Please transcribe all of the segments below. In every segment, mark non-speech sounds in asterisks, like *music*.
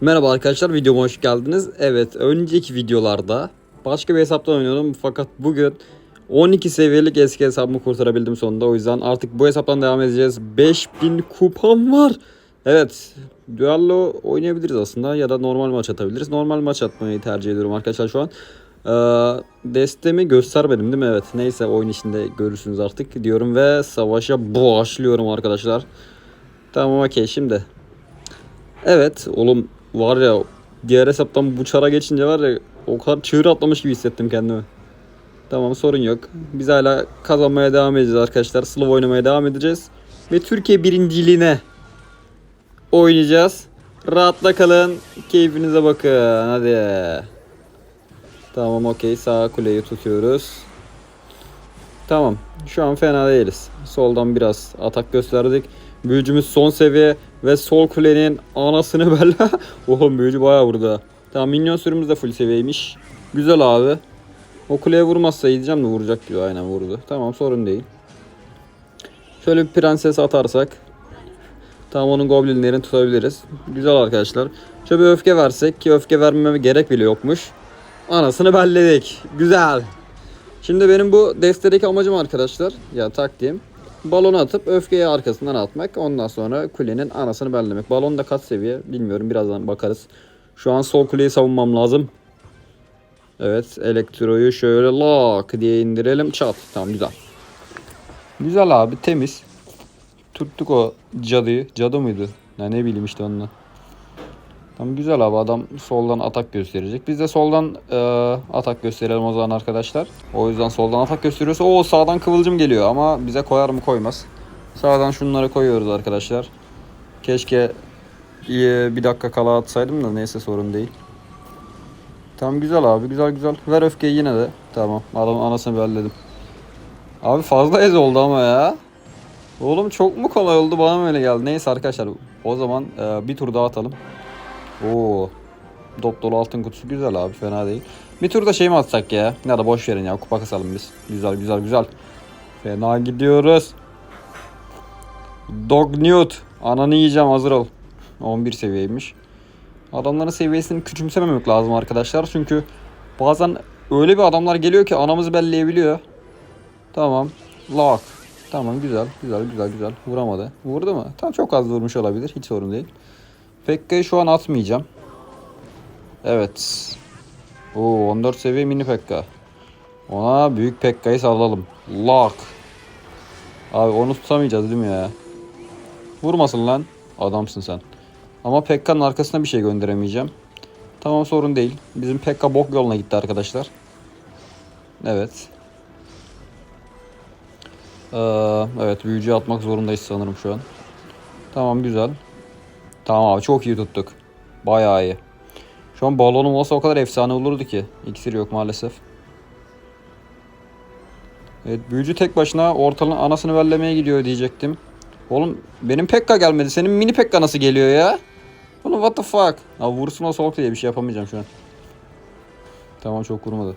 Merhaba arkadaşlar videoma hoş geldiniz. Evet önceki videolarda başka bir hesaptan oynuyordum fakat bugün 12 seviyelik eski hesabımı kurtarabildim sonunda. O yüzden artık bu hesaptan devam edeceğiz. 5000 kupam var. Evet duello oynayabiliriz aslında ya da normal maç atabiliriz. Normal maç atmayı tercih ediyorum arkadaşlar şu an. Ee, destemi göstermedim değil mi? Evet neyse oyun içinde görürsünüz artık diyorum ve savaşa başlıyorum arkadaşlar. Tamam okey şimdi Evet oğlum var ya diğer hesaptan bu çara geçince var ya o kadar çığır atlamış gibi hissettim kendimi. Tamam sorun yok. Biz hala kazanmaya devam edeceğiz arkadaşlar. Slav oynamaya devam edeceğiz. Ve Türkiye birinciliğine oynayacağız. Rahatla kalın. Keyfinize bakın. Hadi. Tamam okey. Sağ kuleyi tutuyoruz. Tamam. Şu an fena değiliz. Soldan biraz atak gösterdik. Büyücümüz son seviye ve sol kulenin anasını *laughs* bella. Oğlum büyücü bayağı vurdu. Tamam minyon sürümüz de full seviyeymiş. Güzel abi. O kuleye vurmazsa gideceğim de vuracak diyor. Aynen vurdu. Tamam sorun değil. Şöyle bir prenses atarsak. Tamam onun goblinlerini tutabiliriz. Güzel arkadaşlar. Şöyle bir öfke versek ki öfke vermeme gerek bile yokmuş. Anasını belledik. Güzel. Şimdi benim bu destedeki amacım arkadaşlar. Ya taktiğim. Balonu atıp öfkeyi arkasından atmak. Ondan sonra kulenin anasını bellemek. Balon da kaç seviye bilmiyorum. Birazdan bakarız. Şu an sol kuleyi savunmam lazım. Evet elektroyu şöyle lock diye indirelim. Çat. Tamam güzel. Güzel abi temiz. Tuttuk o cadıyı. Cadı mıydı? Ya ne bileyim işte onunla. Tamam güzel abi adam soldan atak gösterecek. Biz de soldan e, atak gösterelim o zaman arkadaşlar. O yüzden soldan atak gösteriyorsa o sağdan kıvılcım geliyor ama bize koyar mı koymaz. Sağdan şunları koyuyoruz arkadaşlar. Keşke e, bir dakika kala atsaydım da neyse sorun değil. Tamam güzel abi güzel güzel. Ver öfkeyi yine de. Tamam adamın anasını belledim. Abi fazla ez oldu ama ya. Oğlum çok mu kolay oldu bana mı öyle geldi. Neyse arkadaşlar o zaman e, bir tur daha atalım. Oo. Dop dolu altın kutusu güzel abi fena değil. Bir turda şey mi atsak ya? Ya da boş verin ya kupa kasalım biz. Güzel güzel güzel. Fena gidiyoruz. Dog Newt. Ananı yiyeceğim hazır ol. 11 seviyeymiş. Adamların seviyesini küçümsememek lazım arkadaşlar. Çünkü bazen öyle bir adamlar geliyor ki anamızı belleyebiliyor. Tamam. Lock. Tamam güzel güzel güzel güzel. Vuramadı. Vurdu mu? Tamam çok az vurmuş olabilir. Hiç sorun değil. Pekka'yı şu an atmayacağım. Evet. Oo 14 seviye mini Pekka. Ona büyük Pekka'yı sallalım. Lock. Abi onu tutamayacağız değil mi ya? Vurmasın lan. Adamsın sen. Ama Pekka'nın arkasına bir şey gönderemeyeceğim. Tamam sorun değil. Bizim Pekka bok yoluna gitti arkadaşlar. Evet. Ee, evet büyücü atmak zorundayız sanırım şu an. Tamam güzel. Tamam abi çok iyi tuttuk. Bayağı iyi. Şu an balonum olsa o kadar efsane olurdu ki. İksir yok maalesef. Evet büyücü tek başına ortalığın anasını bellemeye gidiyor diyecektim. Oğlum benim Pekka gelmedi. Senin mini Pekka nasıl geliyor ya? Oğlum what the fuck? Ha vursun o soğuk diye bir şey yapamayacağım şu an. Tamam çok vurmadı.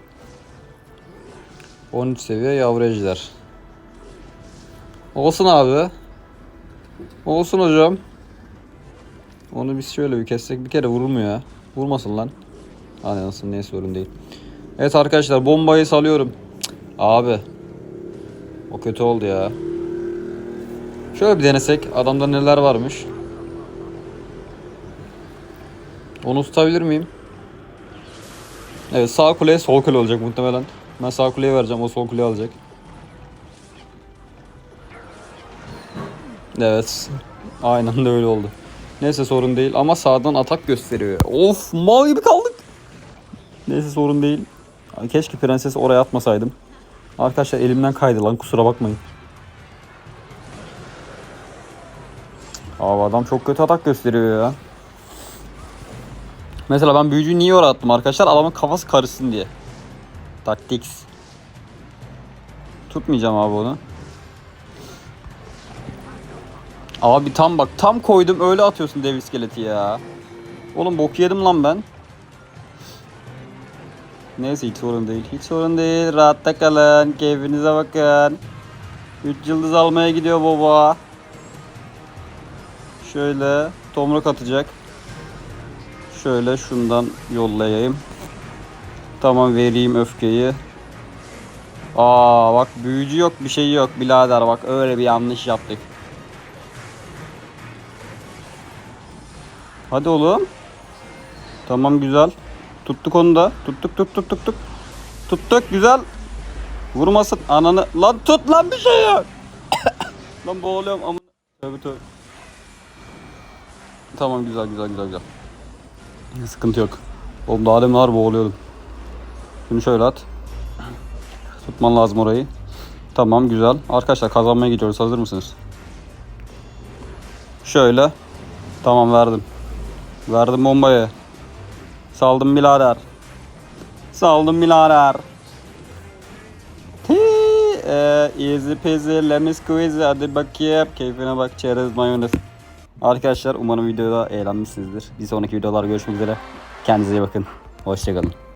13 seviye yavru ejder. Olsun abi. Olsun hocam. Onu biz şöyle bir kessek bir kere vurulmuyor ya. Vurmasın lan. Hani nasıl neyse sorun değil. Evet arkadaşlar bombayı salıyorum. Cık, Abi. O kötü oldu ya. Şöyle bir denesek adamda neler varmış. Onu tutabilir miyim? Evet sağ kuleye sol kule olacak muhtemelen. Ben sağ kuleye vereceğim o sol kuleye alacak. Evet. Aynen de öyle oldu. Neyse sorun değil ama sağdan atak gösteriyor. Of mal gibi kaldık. Neyse sorun değil. Keşke prenses oraya atmasaydım. Arkadaşlar elimden kaydı lan kusura bakmayın. Abi adam çok kötü atak gösteriyor ya. Mesela ben büyücüyü niye oraya attım arkadaşlar? Adamın kafası karışsın diye. Taktiks. Tutmayacağım abi onu. Abi tam bak tam koydum öyle atıyorsun dev iskeleti ya. Oğlum bok yedim lan ben. Neyse hiç sorun değil. Hiç sorun değil. Rahatta kalın. Keyfinize bakın. 3 yıldız almaya gidiyor baba. Şöyle tomruk atacak. Şöyle şundan yollayayım. Tamam vereyim öfkeyi. Aa bak büyücü yok bir şey yok birader bak öyle bir yanlış yaptık. Hadi oğlum. Tamam güzel. Tuttuk onu da. Tuttuk tut tut tuttuk. Tuttuk güzel. Vurmasın ananı. Lan tut lan bir şey yok. *coughs* lan boğuluyorum ama. Tövbe tövbe. Tamam güzel güzel güzel güzel. Sıkıntı yok. Oğlum daha demin ağır boğuluyordum. Şunu şöyle at. Tutman lazım orayı. Tamam güzel. Arkadaşlar kazanmaya gidiyoruz. Hazır mısınız? Şöyle. Tamam verdim. Verdim bombayı. Saldım birader. Saldım birader. Ti, e, easy peasy lemon squeezy hadi bakayım. Keyfine bak çerez mayonez. Arkadaşlar umarım videoda eğlenmişsinizdir. Bir sonraki videolarda görüşmek üzere. Kendinize iyi bakın. Hoşçakalın.